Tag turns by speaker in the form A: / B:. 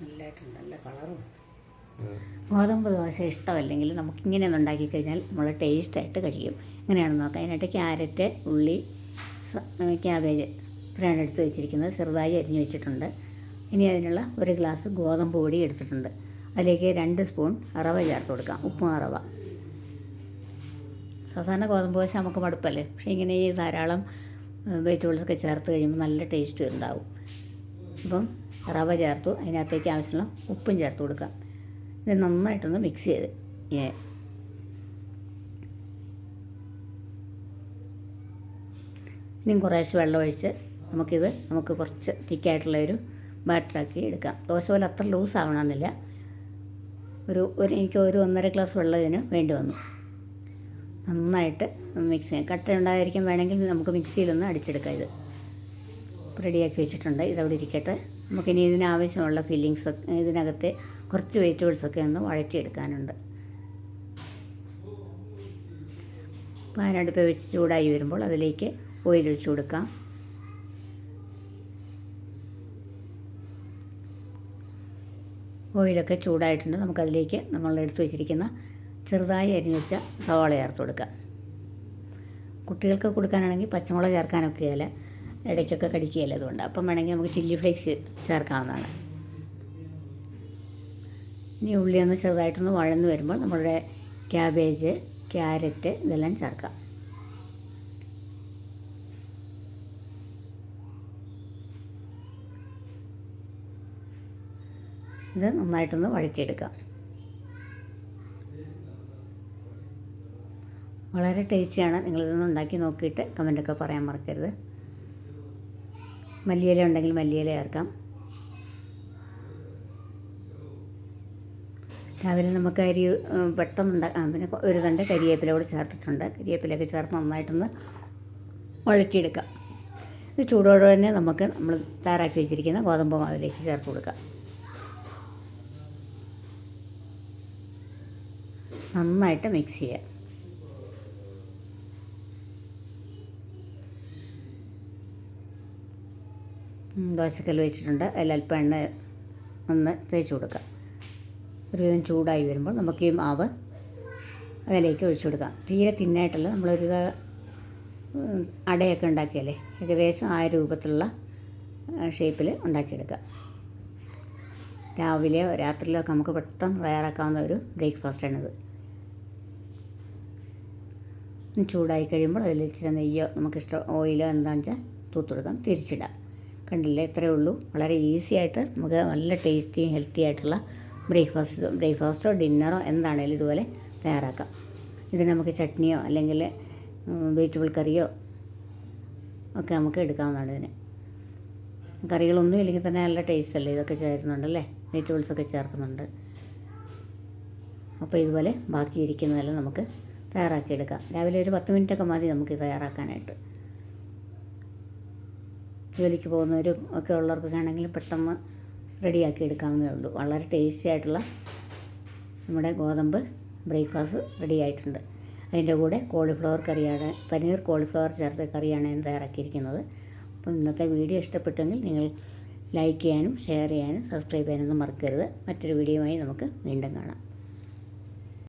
A: നല്ലതായിട്ടുണ്ട് നല്ല കളറും. ഗോതമ്പ് ദോശ ഇഷ്ടമല്ലെങ്കിൽ നമുക്കിങ്ങനെ ഒന്ന് ഉണ്ടാക്കി കഴിഞ്ഞാൽ നമ്മൾ ടേസ്റ്റായിട്ട് കഴിയും ഇങ്ങനെയാണ് നോക്കാം അതിനായിട്ട് ക്യാരറ്റ് ഉള്ളി ക്യാബേജ് ഇത്രയാണ് എടുത്ത് വെച്ചിരിക്കുന്നത്. ചെറുതായി അരിഞ്ഞു വെച്ചിട്ടുണ്ട്. ഇനി അതിനുള്ള ഒരു ഗ്ലാസ് ഗോതമ്പ് പൊടി എടുത്തിട്ടുണ്ട്. അതിലേക്ക് രണ്ട് സ്പൂൺ റവ ചേർത്ത് കൊടുക്കാം. ഉപ്പും റവ സാധാരണ ഗോതമ്പ് ദോശ നമുക്ക് മടുപ്പല്ലേ? പക്ഷേ ഇങ്ങനെ ഈ ധാരാളം വെജിറ്റബിൾസൊക്കെ ചേർത്ത് കഴിയുമ്പോൾ നല്ല ടേസ്റ്റ് ഉണ്ടാവും. അപ്പം റവ ചേർത്തു. അതിനകത്തേക്ക് ആവശ്യമുള്ള ഉപ്പും ചേർത്ത് കൊടുക്കാം. ഇത് നന്നായിട്ടൊന്ന് മിക്സ് ചെയ്ത്. ഏ ഇനിയും കുറേശ്ശെ വെള്ളം ഒഴിച്ച് നമുക്കിത് നമുക്ക് കുറച്ച് തിക്കായിട്ടുള്ള ഒരു ബാറ്ററാക്കി എടുക്കാം. ദോശ പോലെ അത്ര ലൂസ് ആവണമെന്നില്ല. ഒരു ഒരു എനിക്ക് ഒരു ഒന്നര ഗ്ലാസ് വെള്ളം ഇതിന് വേണ്ടി വന്നു. നന്നായിട്ട് മിക്സ് ചെയ്യാം. കട്ട ഉണ്ടായിരിക്കും വേണമെങ്കിൽ നമുക്ക് മിക്സിയിലൊന്ന് അടിച്ചെടുക്കാം ഇത്. റെഡിയാക്കി വെച്ചിട്ടുണ്ട്. ഇതവിടെ ഇരിക്കട്ടെ. നമുക്കിനി ഇതിനാവശ്യമുള്ള ഫില്ലിങ്സ് ഇതിനകത്തെ കുറച്ച് വെജിറ്റബിൾസൊക്കെ ഒന്ന് വഴറ്റിയെടുക്കാനുണ്ട്. പാനടുപ്പ് വെച്ച് ചൂടായി വരുമ്പോൾ അതിലേക്ക് ഓയിൽ ഒഴിച്ചു കൊടുക്കാം. ഓയിലൊക്കെ ചൂടായിട്ടുണ്ട്. നമുക്കതിലേക്ക് നമ്മൾ എടുത്തു വെച്ചിരിക്കുന്ന ചെറുതായി അരിഞ്ഞു വെച്ച സവാള ചേർത്ത് കൊടുക്കാം. കുട്ടികൾക്ക് കൊടുക്കാനാണെങ്കിൽ പച്ചമുളക് ചേർക്കാനൊക്കെയല്ല ഇടയ്ക്കൊക്കെ കടിക്കുകയല്ലേ അതുകൊണ്ട്. അപ്പം വേണമെങ്കിൽ നമുക്ക് ചില്ലി ഫ്ലേക്സ് ചേർക്കാവുന്നതാണ്. ഇനി ഉള്ളി ഒന്ന് ചെറുതായിട്ടൊന്ന് വഴന്ന് വരുമ്പോൾ നമ്മളുടെ ക്യാബേജ് ക്യാരറ്റ് ഇതെല്ലാം ചേർക്കാം. ഇത് നന്നായിട്ടൊന്ന് വഴറ്റിയെടുക്കാം. വളരെ ടേസ്റ്റിയാണ്. നിങ്ങളിതൊന്ന് ഉണ്ടാക്കി നോക്കിയിട്ട് കമന്റൊക്കെ പറയാൻ മറക്കരുത്. മല്ലിയില ഉണ്ടെങ്കിൽ മല്ലിയില ചേർക്കാം. രാവിലെ നമുക്ക് അരി പെട്ടെന്നുണ്ടാക്കാം പിന്നെ ഒരു തണ്ട് കരിയേപ്പില കൂടി ചേർത്തിട്ടുണ്ട്. കരിയേപ്പിലൊക്കെ ചേർത്ത് നന്നായിട്ടൊന്ന് വഴറ്റിയെടുക്കാം. ഇത് ചൂടോടെ തന്നെ നമുക്ക് നമ്മൾ തയ്യാറാക്കി വെച്ചിരിക്കുന്ന ഗോതമ്പ് മാവിലേക്ക് ചേർത്ത് കൊടുക്കാം. നന്നായിട്ട് മിക്സ് ചെയ്യാം. ദോശക്കല്ല് വെച്ചിട്ടുണ്ട്. അതിൽ അല്പം എണ്ണ ഒന്ന് തേച്ച് കൊടുക്കാം ഒരുവിധം ചൂടായി വരുമ്പോൾ നമുക്ക് ഈ മാവ് അതിലേക്ക് ഒഴിച്ചു കൊടുക്കാം. തീരെ തിന്നായിട്ടല്ല നമ്മളൊരു അടയൊക്കെ ഉണ്ടാക്കിയല്ലേ? ഏകദേശം ആ രൂപത്തിലുള്ള ഷേപ്പിൽ ഉണ്ടാക്കിയെടുക്കാം രാവിലെയോ രാത്രിയിലോ ഒക്കെ നമുക്ക് പെട്ടെന്ന് തയ്യാറാക്കാവുന്ന ഒരു ബ്രേക്ക്ഫാസ്റ്റാണിത് ചൂടായി കഴിയുമ്പോൾ അതിൽ ഇച്ചിരി നെയ്യോ നമുക്കിഷ്ടം ഓയിലോ എന്താണെന്ന് വെച്ചാൽ തൂത്തെടുക്കാം തിരിച്ചിടാം. കണ്ടില്ലേ? ഇത്രയേ ഉള്ളൂ. വളരെ ഈസി ആയിട്ട് നമുക്ക് നല്ല ടേസ്റ്റിയും ഹെൽത്തി ആയിട്ടുള്ള ബ്രേക്ക്ഫാസ്റ്റ് ബ്രേക്ക്ഫാസ്റ്റോ ഡിന്നറോ എന്താണേലും ഇതുപോലെ തയ്യാറാക്കാം. ഇത് നമുക്ക് ചട്നിയോ അല്ലെങ്കിൽ വെജിറ്റബിൾ കറിയോ ഒക്കെ നമുക്ക് എടുക്കാവുന്നതാണ് ഇതിന്. കറികളൊന്നും ഇല്ലെങ്കിൽ തന്നെ നല്ല ടേസ്റ്റ് അല്ലേ? ഇതൊക്കെ ചേരുന്നുണ്ടല്ലേ വെജിറ്റബിൾസൊക്കെ ചേർക്കുന്നുണ്ട്. അപ്പോൾ ഇതുപോലെ ബാക്കി ഇരിക്കുന്നതെല്ലാം നമുക്ക് തയ്യാറാക്കിയെടുക്കാം രാവിലെ ഒരു പത്ത് മിനിറ്റൊക്കെ മതി നമുക്ക് തയ്യാറാക്കാനായിട്ട്. ജോലിക്ക് പോകുന്നവരും ഒക്കെ ഉള്ളവർക്കൊക്കെ ആണെങ്കിൽ പെട്ടെന്ന് റെഡിയാക്കി എടുക്കാവുന്നേ ഉള്ളൂ. വളരെ ടേസ്റ്റി ആയിട്ടുള്ള നമ്മുടെ ഗോതമ്പ് ബ്രേക്ക്ഫാസ്റ്റ് റെഡി ആയിട്ടുണ്ട്. അതിന്റെ കൂടെ കോളിഫ്ലവർ കറിയാണ് പനീർ കോളിഫ്ലവർ ചേർത്ത കറിയാണ് ഞാൻ തയ്യാറാക്കിയിരിക്കുന്നത്. അപ്പം ഇന്നത്തെ വീഡിയോ ഇഷ്ടപ്പെട്ടെങ്കിൽ നിങ്ങൾ ലൈക്ക് ചെയ്യാനും ഷെയർ ചെയ്യാനും സബ്സ്ക്രൈബ് ചെയ്യാനൊന്നും മറക്കരുത്. മറ്റൊരു വീഡിയോയുമായി നമുക്ക് വീണ്ടും കാണാം.